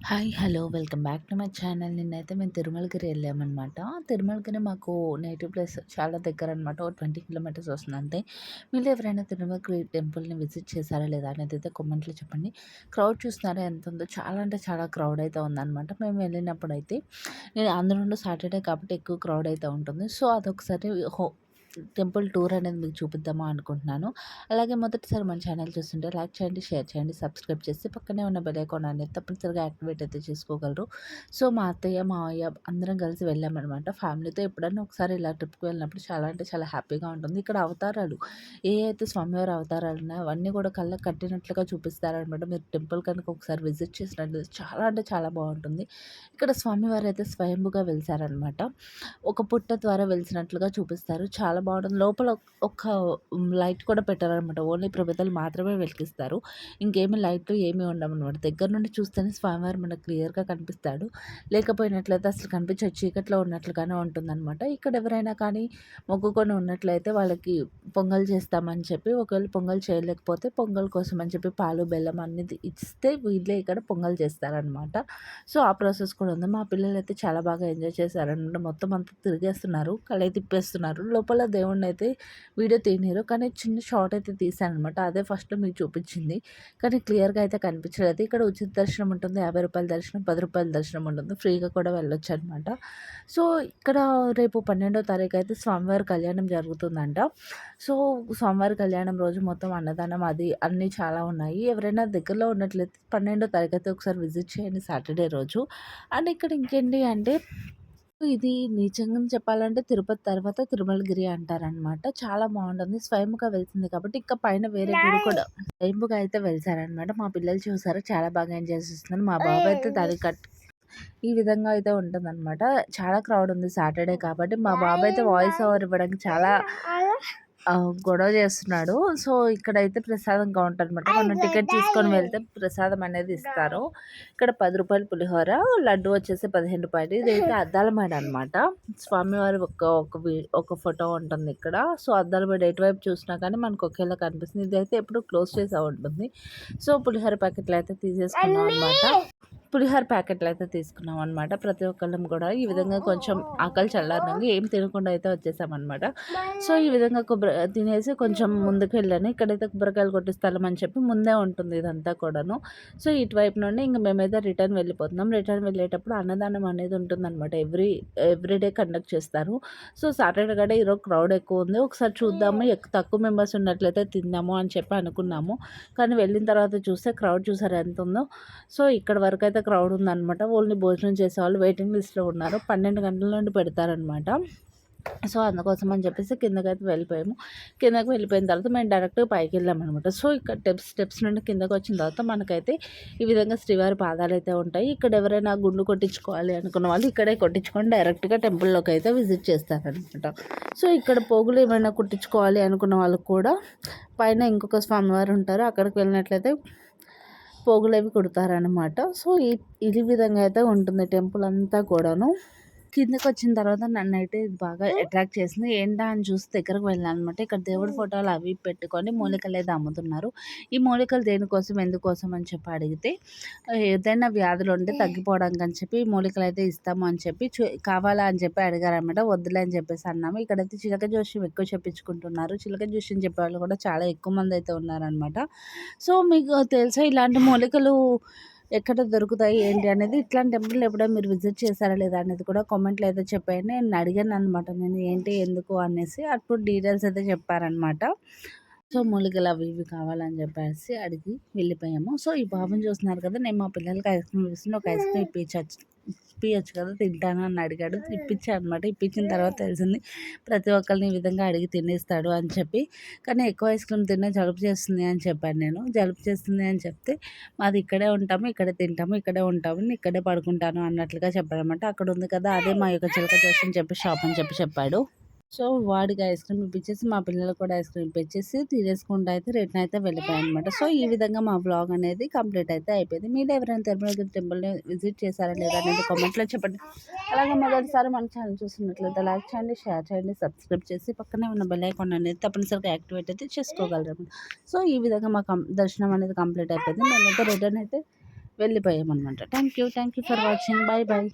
Hi hello welcome back to my channel. నిన్నైతే మేము తిరుమలగిరి వెళ్ళామన్నమాట. తిరుమలగిరి మాకు నేటివ్ ప్లేస్ చాలా దగ్గర అనమాట ఓ ట్వంటీ కిలోమీటర్స్ వస్తుంది అంతే. మీరు ఎవరైనా తిరుమలగిరి టెంపుల్ని విజిట్ చేశారా లేదా అనేది అయితే కామెంట్లో చెప్పండి. క్రౌడ్ చూస్తున్నారా? ఎంత ఉందో చాలా అంటే చాలా క్రౌడ్ అయితే ఉందన్నమాట. మేము వెళ్ళినప్పుడు అయితే నేను అందులో సాటర్డే కాబట్టి ఎక్కువ క్రౌడ్ అయితే ఉంటుంది. సో అదొకసారి హో టెంపుల్ టూర్ అనేది మీకు చూపిద్దామా అనుకుంటున్నాను. అలాగే మొదటిసారి మన ఛానల్ చూస్తుంటే లైక్ చేయండి షేర్ చేయండి సబ్స్క్రైబ్ చేసి పక్కనే ఉన్న బెల్ ఐకాన్ అనేది తప్పనిసరిగా యాక్టివేట్ అయితే చేసుకోగలరు. సో మా అత్తయ్య మా అయ్య అందరం కలిసి వెళ్ళామన్నమాట. ఫ్యామిలీతో ఎప్పుడైనా ఒకసారి ఇలా ట్రిప్కి వెళ్ళినప్పుడు చాలా అంటే చాలా హ్యాపీగా ఉంటుంది. ఇక్కడ అవతారాలు ఏ అయితే స్వామివారి అవతారాలు ఉన్నాయో అవన్నీ కూడా కళ్ళ కట్టినట్లుగా చూపిస్తారనమాట మీరు టెంపుల్ కనుక ఒకసారి విజిట్ చేసినట్టు చాలా అంటే చాలా బాగుంటుంది. ఇక్కడ స్వామివారు అయితే స్వయంభుగా వెలిసారనమాట ఒక పుట్ట ద్వారా వెలిసినట్లుగా చూపిస్తారు. చాలా బాగుంటుంది. లోపల ఒక లైట్ కూడా పెట్టారనమాట. ఓన్లీ ప్రమిదలు మాత్రమే వెలిగిస్తారు ఇంకేమి లైట్లు ఏమీ ఉండవన్నమాట. దగ్గర నుండి చూస్తేనే స్వామివారు మనకు క్లియర్గా కనిపిస్తాడు. లేకపోయినట్లయితే అసలు కనిపించే చీకట్లో ఉన్నట్లుగానే ఉంటుందన్నమాట. ఇక్కడ ఎవరైనా కానీ మొక్కుకొని ఉన్నట్లయితే వాళ్ళకి పొంగల్ చేస్తామని చెప్పి ఒకవేళ పొంగల్ చేయలేకపోతే పొంగల్ కోసం అని చెప్పి పాలు బెల్లం అన్ని ఇస్తే వీళ్ళే ఇక్కడ పొంగల్ చేస్తారనమాట సో ఆ ప్రాసెస్ కూడా ఉంది. మా పిల్లలు అయితే చాలా బాగా ఎంజాయ్ చేశారనమాట మొత్తం అంతా తిరిగేస్తున్నారు. కళ తిప్పేస్తున్నారు. లోపల దేవుణ్ణి అయితే వీడియో తీయలేరు కానీ చిన్న షార్ట్ అయితే తీసాను అనమాట అదే ఫస్ట్ మీకు చూపించింది. కానీ క్లియర్గా అయితే కనిపించలేదు. ఇక్కడ ఉచిత దర్శనం ఉంటుంది. యాభై రూపాయల దర్శనం పది రూపాయల దర్శనం ఉంటుంది. ఫ్రీగా కూడా వెళ్ళొచ్చు అనమాట సో ఇక్కడ రేపు పన్నెండో తారీఖు అయితే స్వామివారి కళ్యాణం జరుగుతుందంట. సో స్వామివారి కళ్యాణం రోజు మొత్తం అన్నదానం అది అన్నీ చాలా ఉన్నాయి. ఎవరైనా దగ్గరలో ఉన్నట్లయితే పన్నెండో తారీఖు అయితే ఒకసారి విజిట్ చేయండి సాటర్డే రోజు. అండ్ ఇక్కడ ఇంకేంటి అంటే ఇది నిజంగా చెప్పాలంటే తిరుపతి తర్వాత తిరుమలగిరి అంటారనమాట. చాలా బాగుంటుంది స్వయంగా వెళ్తుంది కాబట్టి ఇంకా పైన వేరే గుడి కూడా స్వయంభుగా అయితే వెలిసారనమాట. మా పిల్లలు చూసారు చాలా బాగా ఎంజాయ్ చేస్తున్నారు. మా బాబు అయితే దాని కట్ ఈ విధంగా అయితే ఉంటుందనమాట. చాలా క్రౌడ్ ఉంది సాటర్డే కాబట్టి మా బాబు అయితే వాయిస్ ఓవర్ ఇవ్వడానికి చాలా గొడవ చేస్తున్నాడు. సో ఇక్కడైతే ప్రసాదం కౌంటర్ అనమాట మనం టికెట్ తీసుకొని వెళ్తే ప్రసాదం అనేది ఇస్తారు. ఇక్కడ పది రూపాయలు పులిహోర లడ్డు వచ్చేసి పదిహేను రూపాయలు. ఇదైతే అద్దాల మేడ అనమాట స్వామివారి ఒక ఒక ఒక ఫోటో ఉంటుంది ఇక్కడ. సో అద్దాల మేడ ఎటువైపు చూసినా కానీ మనకు ఒకేలా కనిపిస్తుంది. ఇదైతే ఎప్పుడు క్లోజ్ చేసే ఉంటుంది. సో పులిహోర ప్యాకెట్లు అయితే తీసేసుకున్నాం అనమాట పులిహోర ప్యాకెట్లు అయితే తీసుకున్నాం అనమాట ప్రతి ఒక్కళ్ళం కూడా ఈ విధంగా కొంచెం ఆకలి చల్లారంగా ఏం తినకుండా అయితే వచ్చేసామన్నమాట. సో ఈ విధంగా కొబ్బరి తినేసి కొంచెం ముందుకు వెళ్ళాను ఇక్కడైతే కొబ్బరికాయలు కొట్టే స్థలం అని చెప్పి ముందే ఉంటుంది ఇదంతా కూడాను. సో ఇటువైపు నుండి ఇంక మేమైతే రిటర్న్ వెళ్ళిపోతున్నాం. రిటర్న్ వెళ్ళేటప్పుడు అన్నదానం అనేది ఉంటుందన్నమాట. ఎవ్రీ ఎవ్రీడే కండక్ట్ చేస్తారు. సో సాటర్డే కూడా ఈరోజు క్రౌడ్ ఎక్కువ ఉంది. ఒకసారి చూద్దాము తక్కువ మెంబర్స్ ఉన్నట్లయితే తిందాము అని చెప్పి అనుకున్నాము. కానీ వెళ్ళిన తర్వాత చూస్తే క్రౌడ్ చూసారు ఎంత ఉందో. సో ఇక్కడ వరకు అయితే క్రౌడ్ ఉందన్నమాట. ఓన్లీ భోజనం చేసేవాళ్ళు వెయిటింగ్ లిస్ట్లో ఉన్నారు. పన్నెండు గంటల నుండి పెడతారనమాట సో అందుకోసం అని చెప్పేసి కిందకైతే వెళ్ళిపోయాము. కిందకి వెళ్ళిపోయిన తర్వాత మేము డైరెక్ట్గా పైకి వెళ్ళామన్నమాట. సో ఇక్కడ స్టెప్స్ స్టెప్స్ నుండి కిందకి వచ్చిన తర్వాత మనకైతే ఈ విధంగా శ్రీవారి పాదాలు అయితే ఉంటాయి. ఇక్కడ ఎవరైనా గుండు కొట్టించుకోవాలి అనుకున్న వాళ్ళు ఇక్కడే కొట్టించుకొని డైరెక్ట్గా టెంపుల్లోకి అయితే విజిట్ చేస్తారనమాట సో ఇక్కడ పోగులు ఏమైనా కుట్టించుకోవాలి అనుకున్న వాళ్ళకి కూడా పైన ఇంకొక స్వామివారు ఉంటారు. అక్కడికి వెళ్ళినట్లయితే పోగులు అవి కుడతారనమాట సో ఈ ఇది విధంగా అయితే ఉంటుంది టెంపుల్ అంతా కూడాను. కిందకి వచ్చిన తర్వాత నన్ను అయితే బాగా అట్రాక్ట్ చేసింది. ఏంటా అని చూసి దగ్గరకు వెళ్ళాను అనమాట ఇక్కడ దేవుడి ఫోటోలు అవి పెట్టుకొని మూలికలు అయితే అమ్ముతున్నారు. ఈ మూలికలు దేనికోసం ఎందుకోసం అని చెప్పి అడిగితే ఏదైనా వ్యాధులు ఉంటే తగ్గిపోవడానికి అని చెప్పి మూలికలు అయితే ఇస్తాము అని చెప్పి కావాలా అని చెప్పి అడిగారనమాట వద్దులే అని చెప్పేసి అన్నాము. ఇక్కడైతే చిలక జోషి ఎక్కువ చెప్పించుకుంటున్నారు. చిలక జోషిని చెప్పే వాళ్ళు కూడా చాలా ఎక్కువ మంది అయితే ఉన్నారనమాట సో మీకు తెలుసా ఇలాంటి మూలికలు ఎక్కడ దొరుకుతాయి ఏంటి అనేది ఇట్లాంటి టెంపుల్ ఎప్పుడో మీరు విజిట్ చేశారా లేదా అనేది కూడా కామెంట్లో అయితే చెప్పాను నేను అడిగాను అనమాట నేను ఏంటి ఎందుకు అనేసి అప్పుడు డీటెయిల్స్ అయితే చెప్పారనమాట సో మూలికలు అవి ఇవి కావాలని చెప్పేసి అడిగి వెళ్ళిపోయాము. సో ఈ బాబుని చూస్తున్నారు కదా నేను మా పిల్లలకి ఐస్ క్రీమ్ ఇస్తున్నా ఒక ఐస్ క్రీమ్ ఇప్పించచ్చు ఇప్పించచ్చు కదా తింటాను అని అడిగాడు. ఇప్పించాను అనమాట ఇప్పించిన తర్వాత తెలిసింది ప్రతి ఒక్కరిని ఈ విధంగా అడిగి తినేస్తాడు అని చెప్పి. కానీ ఎక్కువ ఐస్ క్రీమ్ తిన్నా జలుబు చేస్తుంది అని చెప్పాను నేను. జలుబు చేస్తుంది అని చెప్తే మాది ఇక్కడే ఉంటాము ఇక్కడే తింటాము ఇక్కడే ఉంటాము ఇక్కడే పడుకుంటాను అన్నట్లుగా చెప్పాడనమాట. అక్కడ ఉంది కదా అదే మా యొక్క చిలక జోష్ అని చెప్పి షాప్ అని చెప్పి చెప్పాడు. సో వాడికి ఐస్ క్రీమ్ ఇప్పించేసి మా పిల్లలకు కూడా ఐస్ క్రీమ్ ఇప్పించేసి తీరేసుకుంటూ అయితే రిటర్న్ అయితే వెళ్ళిపోయాయి అనమాట సో ఈ విధంగా మా బ్లాగ్ అనేది కంప్లీట్ అయితే అయిపోయింది. మీరు ఎవరైనా తిరుమలగిరి టెంపుల్ని విజిట్ చేశారా లేదా అనేది కామెంట్లో చెప్పండి. అలాగే మొదటిసారి మన ఛానల్ చూస్తున్నట్లయితే లైక్ చేయండి షేర్ చేయండి సబ్స్క్రైబ్ చేసి పక్కనే ఉన్న బెల్ ఐకాన్ అనేది తప్పనిసరిగా యాక్టివేట్ అయితే చేసుకోగలరు సో ఈ విధంగా మా దర్శనం అనేది కంప్లీట్ అయిపోయింది. మేమైతే రిటర్న్ అయితే వెళ్ళిపోయామన్నమాట. Thank you thank you for watching. Bye bye